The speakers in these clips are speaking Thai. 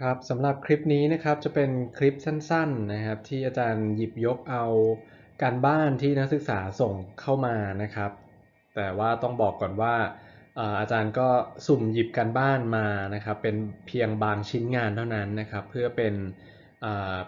ครับสำหรับคลิปนี้นะครับจะเป็นคลิปสั้นๆนะครับ ที่อาจารย์หยิบยกเอาการบ้านที่นักศึกษาส่งเข้ามานะครับ แต่ว่าต้องบอกก่อนว่าอาจารย์ก็สุ่มหยิบการบ้านมานะครับ เป็นเพียงบางชิ้นงานเท่านั้นนะครับ เพื่อเป็น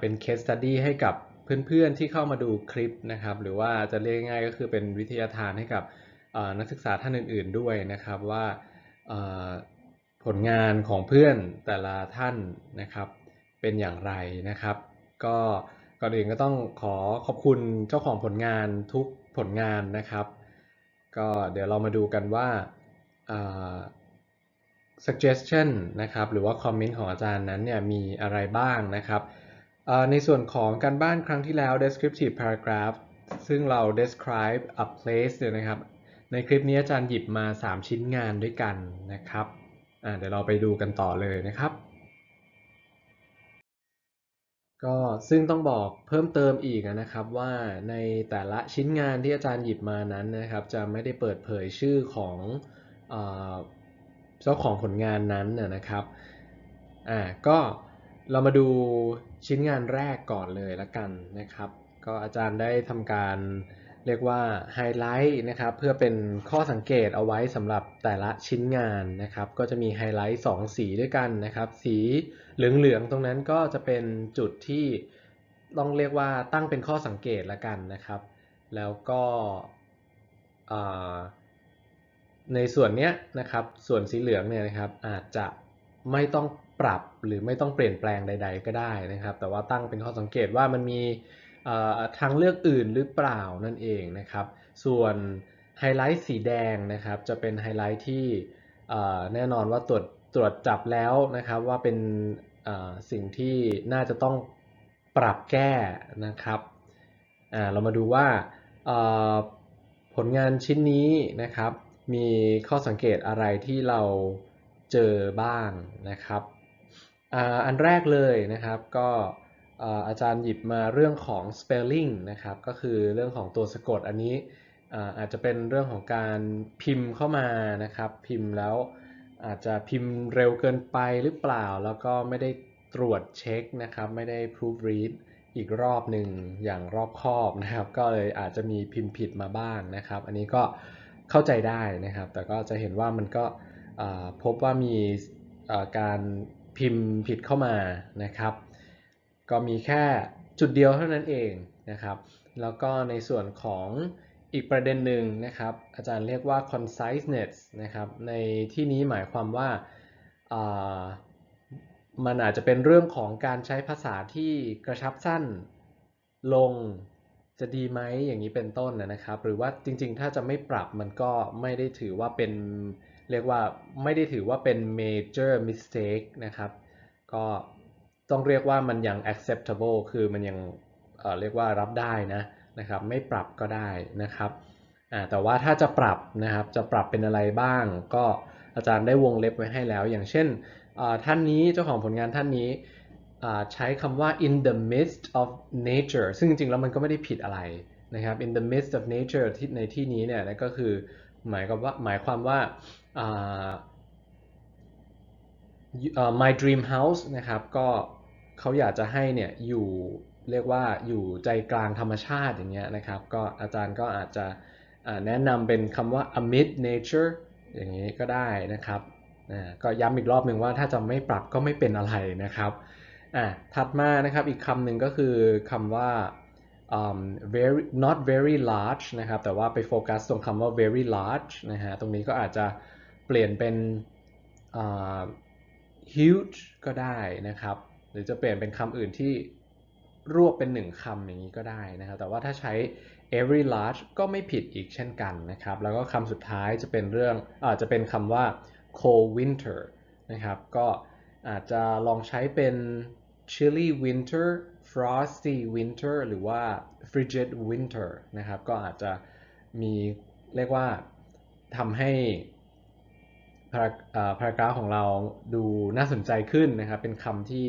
เป็น case study ให้กับเพื่อนๆที่เข้ามาดูคลิปนะครับ หรือว่าจะเรียกง่ายก็คือเป็นวิทยาทานให้กับนักศึกษาท่านอื่น ๆด้วยนะครับว่า ผลงานของเพื่อนแต่ละท่านนะครับเป็นอย่างไรนะครับ ก็ก่อนอื่นก็ต้องขอขอบคุณเจ้าของผลงานทุกผลงานนะครับ ก็เดี๋ยวเรามาดูกันว่า suggestion นะครับหรือว่า comment ของอาจารย์นั้นเนี่ยมีอะไรบ้างนะครับ ในส่วนของการบ้านครั้งที่แล้ว descriptive paragraph ซึ่งเรา describe a place เนี่ยนะครับ ในคลิปนี้อาจารย์หยิบมา 3 ชิ้นงานด้วยกันนะครับ เดี๋ยวเราไปดูกันต่อเลยนะครับ ก็ซึ่งต้องบอกเพิ่มเติมอีกนะครับว่าในแต่ละชิ้นงานที่อาจารย์หยิบมานั้นนะครับ จะไม่ได้เปิดเผยชื่อของเจ้าของผลงานนั้นนะครับอ่าก็เรามาดูชิ้นงานแรกก่อนเลยละกันนะครับ ก็อาจารย์ได้ทำการ เรียกว่าไฮไลท์นะครับเพื่อเป็นข้อสังเกตเอาไว้สำหรับแต่ละชิ้นงานนะครับก็จะมีไฮไลท์2 สีด้วยกันนะครับสีเหลืองๆตรงนั้นก็จะเป็นจุดที่ต้องเรียกว่าตั้งเป็นข้อสังเกตละกันนะครับ แล้วก็ในส่วนเนี้ยนะครับส่วนสีเหลืองเนี่ยนะครับอาจจะไม่ต้องปรับหรือไม่ต้องเปลี่ยนแปลงใด ๆ ก็ได้นะครับ แต่ว่าตั้งเป็นข้อสังเกตว่ามันมี ทางเลือกอื่นหรือเปล่านั่นเองนะครับ ส่วนไฮไลท์สีแดงนะครับจะเป็นไฮไลท์ที่แน่นอนว่าตรวจตรวจจับแล้วนะครับว่าเป็นสิ่งที่น่าจะต้องปรับแก้นะครับเรามาดูว่าผลงานชิ้นนี้นะครับ มีข้อสังเกตอะไรที่เราเจอบ้างนะครับ อันแรกเลยนะครับก็ อาจารย์หยิบมาเรื่องของ spelling นะครับก็คือเรื่องของตัวสะกดอันนี้อาจจะเป็นเรื่องของการพิมพ์เข้ามานะครับ พิมพ์แล้วอาจจะพิมพ์เร็วเกินไปหรือเปล่า แล้วก็ไม่ได้ตรวจเช็คนะครับ ไม่ได้ proofread อีกรอบหนึ่งอย่างรอบคอบนะครับ ก็เลยอาจจะมีพิมพ์ผิดมาบ้างนะครับ อันนี้ก็เข้าใจได้นะครับ แต่ก็จะเห็นว่ามันก็พบว่ามีการพิมพ์ผิดเข้ามานะครับ ก็มีแค่จุดเดียวเท่านั้นเองนะครับ แล้วก็ในส่วนของอีกประเด็นหนึ่งนะครับ อาจารย์เรียกว่า conciseness นะครับ ในที่นี้หมายความว่ามันอาจจะเป็นเรื่องของการใช้ภาษาที่กระชับสั้นลงจะดีไหมอย่างนี้เป็นต้นนะครับ หรือว่าจริงๆ ถ้าจะไม่ปรับมันก็ไม่ได้ถือว่าเป็นเรียกว่าไม่ได้ถือว่าเป็น major mistake นะครับ ก็ ต้องเรียกว่ามันยัง acceptable คือมันยังเเรียกว่ารับได้นะนะครับ ไม่ปรับก็ได้นะครับแต่ว่าถ้าจะปรับนะครับจะปรับเป็นอะไรบ้าง ก็อาจารย์ได้วงเล็บไว้ให้แล้ว อย่างเช่นท่านนี้เจ้าของผลงานท่านนี้ใช้คำว่า in the midst of nature ซึ่งจริงๆแล้วมันก็ไม่ได้ผิดอะไรนะครับ in the midst of nature ที่ในที่นี้เนี่ยก็คือหมายกับว่าหมายความว่า my dream house นะครับก็ เขาอยากจะให้เนี่ยอยู่เรียกว่าอยู่ใจกลางธรรมชาติอย่างเงี้ยนะครับ ก็อาจารย์ก็อาจจะแนะนำเป็นคำว่า amid nature อย่างนี้ก็ได้นะครับก็ย้ำอีกรอบหนึ่งว่าถ้าจะไม่ปรับก็ไม่เป็นอะไรนะครับถัดมานะครับอีกคำหนึ่งก็คือคำว่า um, very not very large นะครับ แต่ว่าไปโฟกัสตรงคำว่า very large นะฮะ ตรงนี้ก็อาจจะเปลี่ยนเป็น uh, huge ก็ได้นะครับ รือจะเปลี่ยนเป็นคำอื่นที่รวบเป็นหนึ่งคำอย่างนี้ก็ได้นะครับ แต่ว่าถ้าใช้ every large ก็ไม่ผิดอีกเช่นกันนะครับ แล้วก็คำสุดท้ายจะเป็นเรื่องอาจจะเป็นคำว่า cold winter นะครับ ก็อาจจะลองใช้เป็น chilly winter frosty winter หรือว่า frigid winter นะครับ ก็อาจจะมีเรียกว่าทำให้พารากราฟของเราดูน่าสนใจขึ้นนะครับ เป็นคำที่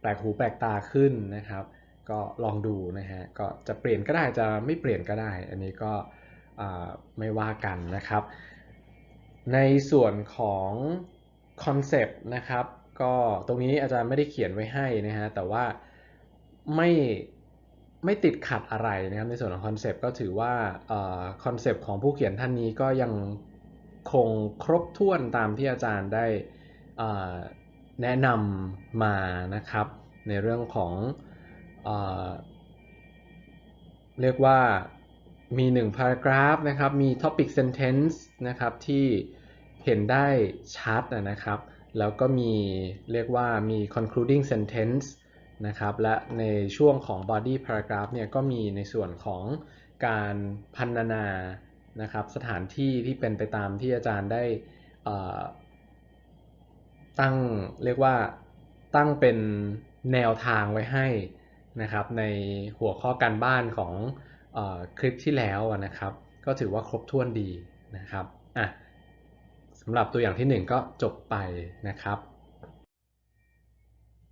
แปลกหูแปลกตาขึ้นนะครับ ก็ลองดูนะฮะก็จะเปลี่ยนก็ได้จะไม่เปลี่ยนก็ได้ อันนี้ก็ไม่ว่ากันนะครับ ในส่วนของคอนเซปต์นะครับก็ตรงนี้อาจารย์ไม่ได้เขียนไว้ให้นะฮะแต่ว่าไม่ไม่ติดขัดอะไรนะครับในส่วนของคอนเซปต์ก็ถือว่าคอนเซปต์ของผู้เขียนท่านนี้ก็ยังคงครบถ้วนตามที่อาจารย์ได้อ่า แนะนำมานะครับ ในเรื่องของอเรียกว่ามีหนึ่ง paragraph นะครับ มี topic sentence นะครับที่เห็นได้ชัดนะครับ แล้วก็มีเรียกว่ามี concluding sentence นะครับ และในช่วงของ body paragraph เนี่ยก็มีในส่วนของการพันนานะครับ สถานที่ที่เป็นไปตามที่อาจารย์ได้อ่อ ตั้งเรียกว่าตั้งเป็นแนวทางไว้ให้นะครับ ในหัวข้อการบ้านของออคลิปที่แล้วนะครับ ก็ถือว่าครบถ้วนดีนะครับอะสำหรับตัวอย่างที่ 1 ก็จบไปนะครับ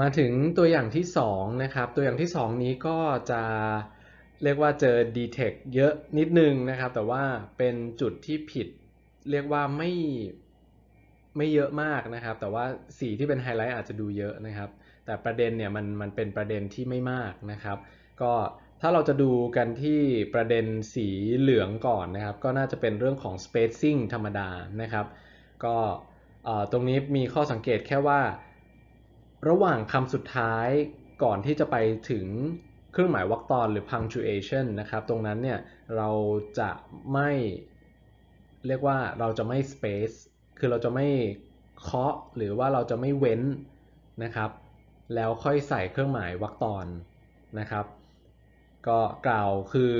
มาถึงตัวอย่างที่2นะครับ ตัวอย่างที่ 2 นี้ก็จะเรียกว่าเจอ detect เยอะนิดนึงนะครับ แต่ว่าเป็นจุดที่ผิดเรียกว่าไม่ ไม่เยอะมากนะครับ แต่ว่าสีที่เป็นไฮไลท์อาจจะดูเยอะนะครับ แต่ประเด็นเนี่ยมันมันเป็นประเด็นที่ไม่มากนะครับ ก็ถ้าเราจะดูกันที่ประเด็นสีเหลืองก่อนนะครับ ก็น่าจะเป็นเรื่องของ spacing ธรรมดานะครับ ก็ตรงนี้มีข้อสังเกตแค่ว่า ระหว่างคำสุดท้ายก่อนที่จะไปถึงเครื่องหมายวรรคตอนหรือ punctuation นะครับ ตรงนั้นเนี่ยเราจะไม่เรียกว่าเราจะไม่ space คือเราจะไม่เคาะหรือว่าเราจะไม่เว้นนะครับ แล้วค่อยใส่เครื่องหมายวรรคตอนนะครับ ก็กล่าวคือ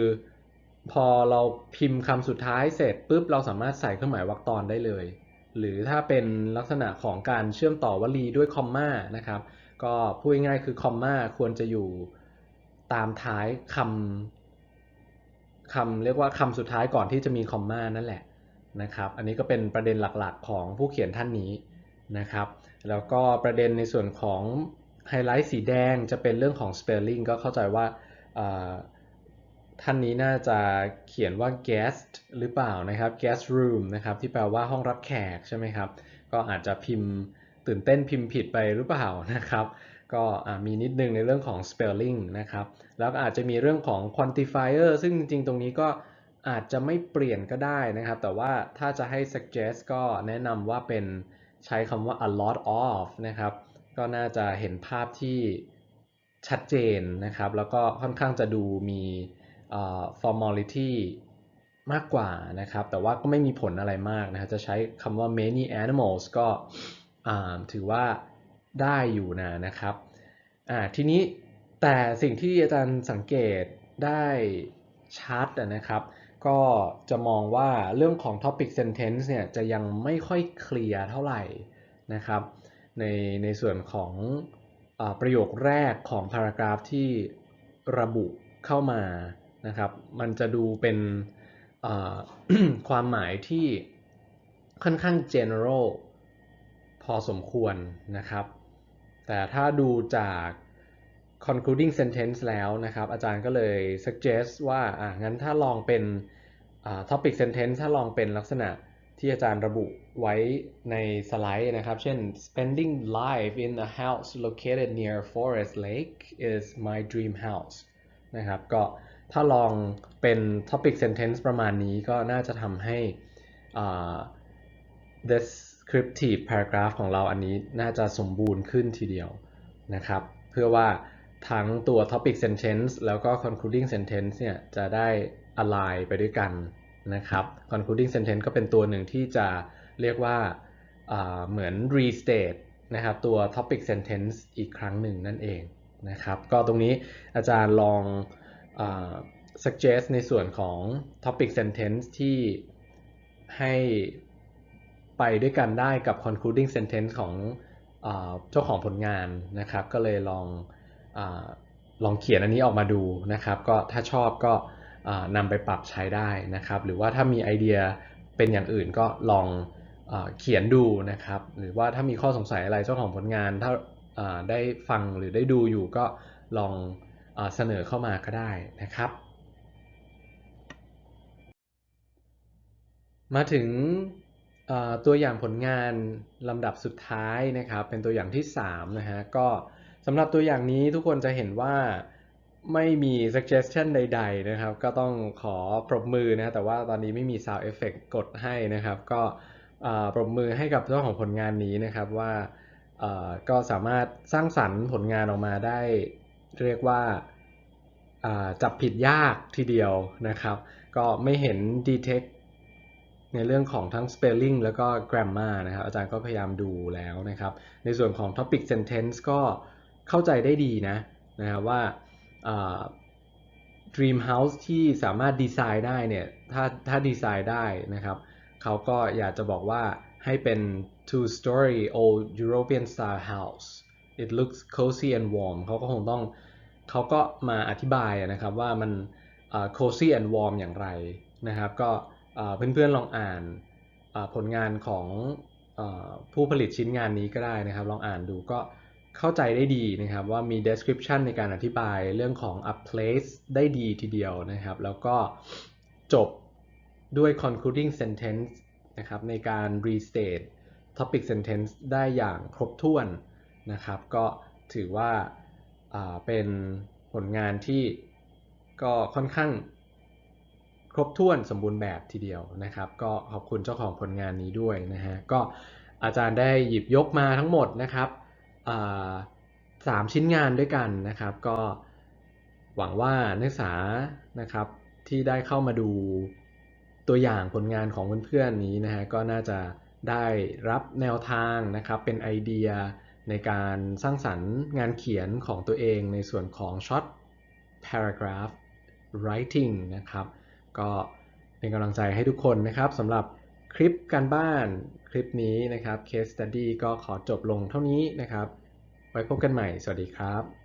พอเราพิมพ์คำสุดท้ายเสร็จปุ๊บเราสามารถใส่เครื่องหมายวรรคตอนได้เลย หรือถ้าเป็นลักษณะของการเชื่อมต่อวลีด้วยคอมมานะครับ ก็พูดง่ายๆคือคอมมาควรจะอยู่ตามท้ายคำคำเรียกว่าคำสุดท้ายก่อนที่จะมีคอมมานั่นแหละ นะครับ อันนี้ก็เป็นประเด็นหลักๆ ของผู้เขียนท่านนี้นะครับ แล้วก็ประเด็นในส่วนของไฮไลท์สีแดงจะเป็นเรื่องของ spelling ก็เข้าใจว่าท่านนี้น่าจะเขียนว่า guest หรือเปล่านะครับ guest room นะครับที่แปลว่าห้องรับแขกใช่ไหมครับ ก็อาจจะพิมพ์ตื่นเต้นพิมพ์ผิดไปหรือเปล่านะครับ ก็มีนิดนึงในเรื่องของ spelling นะครับ แล้วก็อาจจะมีเรื่องของ quantifier ซึ่งจริงๆตรงนี้ก็ อาจจะไม่เปลี่ยนก็ได้นะครับ แต่ว่าถ้าจะให้ suggest ก็แนะนำว่าเป็นใช้คำว่า a lot of นะครับ ก็น่าจะเห็นภาพที่ชัดเจนนะครับ แล้วก็ค่อนข้างจะดูมี formality มากกว่านะครับ แต่ว่าก็ไม่มีผลอะไรมากนะครับ จะใช้คำว่า many animals ก็ถือว่าได้อยู่นะนะครับทีนี้แต่สิ่งที่อาจารย์สังเกตได้ชัดนะครับ ก็จะมองว่าเรื่องของ topic sentence เนี่ยจะยังไม่ค่อยเคลียร์เท่าไหร่นะครับ ในในส่วนของอประโยคแรกของ paragraph ที่ระบุเข้ามานะครับ มันจะดูเป็นความหมายที่ค่อนข้าง general พอสมควรนะครับ แต่ถ้าดูจาก concluding sentence แล้วนะครับ อาจารย์ก็เลย suggest ว่าอะงั้นถ้าลองเป็น topic sentence ถ้าลองเป็นลักษณะที่อาจารย์ระบุไว้ในสไลด์นะครับ เช่น spending life in a house located near forest lake is my dream house นะครับ ก็ถ้าลองเป็น topic sentence ประมาณนี้ก็น่าจะทำให้ descriptive paragraph ของเราอันนี้น่าจะสมบูรณ์ขึ้นทีเดียวนะครับ เพื่อว่าทั้งตัว topic sentence แล้วก็ concluding sentence เนี่ยจะได้ align ไปด้วยกันนะครับ concluding sentence ก็เป็นตัวหนึ่งที่จะเรียกว่าเหมือน restate นะครับตัว topic sentence อีกครั้งหนึ่งนั่นเองนะครับ ก็ตรงนี้อาจารย์ลอง suggest ในส่วนของ topic sentence ที่ให้ไปด้วยกันได้กับ concluding sentence ของเจ้าของผลงานนะครับ ก็เลยลองอลองเขียนอันนี้ออกมาดูนะครับ ก็ถ้าชอบก็ นำไปปรับใช้ได้นะครับ หรือว่าถ้ามีไอเดียเป็นอย่างอื่นก็ลองอเขียนดูนะครับ หรือว่าถ้ามีข้อสงสัยอะไรเจ้าของผลงาน ถ้าได้ฟังหรือได้ดูอยู่ก็ลองอเสนอเข้ามาก็ได้นะครับ มาถึงตัวอย่างผลงานลำดับสุดท้ายนะครับ เป็นตัวอย่างที่3นะฮะก็สำหรับตัวอย่างนี้ทุกคนจะเห็นว่า ไม่มี suggestion ใด ๆ นะครับ ก็ต้องขอปรบมือนะ แต่ว่าตอนนี้ไม่มี sound effect กดให้นะครับ ก็ปรบมือให้กับเจ้าของผลงานนี้นะครับว่าก็สามารถสร้างสรรค์ผลงานออกมาได้ เรียกว่าจับผิดยากทีเดียวนะครับ ก็ไม่เห็น detect ในเรื่องของทั้ง spelling แล้วก็ grammar นะครับ อาจารย์ก็พยายามดูแล้วนะครับ ในส่วนของ topic sentence ก็เข้าใจได้ดีนะนะครับว่า Dream House ที่สามารถดีไซน์ได้เนี่ยถ้าถ้าดีไซน์ได้นะครับเขาก็อยากจะบอกว่าให้เป็น two story old European style house it looks cozy and warm เขาก็คงต้องเขาก็มาอธิบายนะครับว่ามัน cozy and warm อย่างไรนะครับ ก็เพื่อนๆลองอ่านผลงานของผู้ผลิตชิ้นงานนี้ก็ได้นะครับ ลองอ่านดูก็ เข้าใจได้ดีนะครับว่ามี description ในการอธิบายเรื่องของ a place ได้ดีทีเดียวนะครับ แล้วก็จบด้วย concluding sentence นะครับในการ restate topic sentence ได้อย่างครบถ้วนนะครับ ก็ถือว่าาเป็นผลงานที่ก็ค่อนข้างครบถ้วนสมบูรณ์แบบทีเดียวนะครับ ก็ขอบคุณเจ้าของผลงานนี้ด้วยนะฮะก็อาจารย์ได้หยิบยกมาทั้งหมดนะครับ สามชิ้นงานด้วยกันนะครับ ก็หวังว่านักศึกษานะครับที่ได้เข้ามาดูตัวอย่างผลงานของเพื่อนๆนี้นะฮะก็น่าจะได้รับแนวทางนะครับเป็นไอเดียในการสร้างสรรค์งานเขียนของตัวเองในส่วนของ short paragraph writing นะครับ ก็เป็นกำลังใจให้ทุกคนนะครับสำหรับ คลิปการบ้านคลิปนี้นะครับ case study ก็ขอจบลงเท่านี้นะครับ ไว้พบกันใหม่ สวัสดีครับ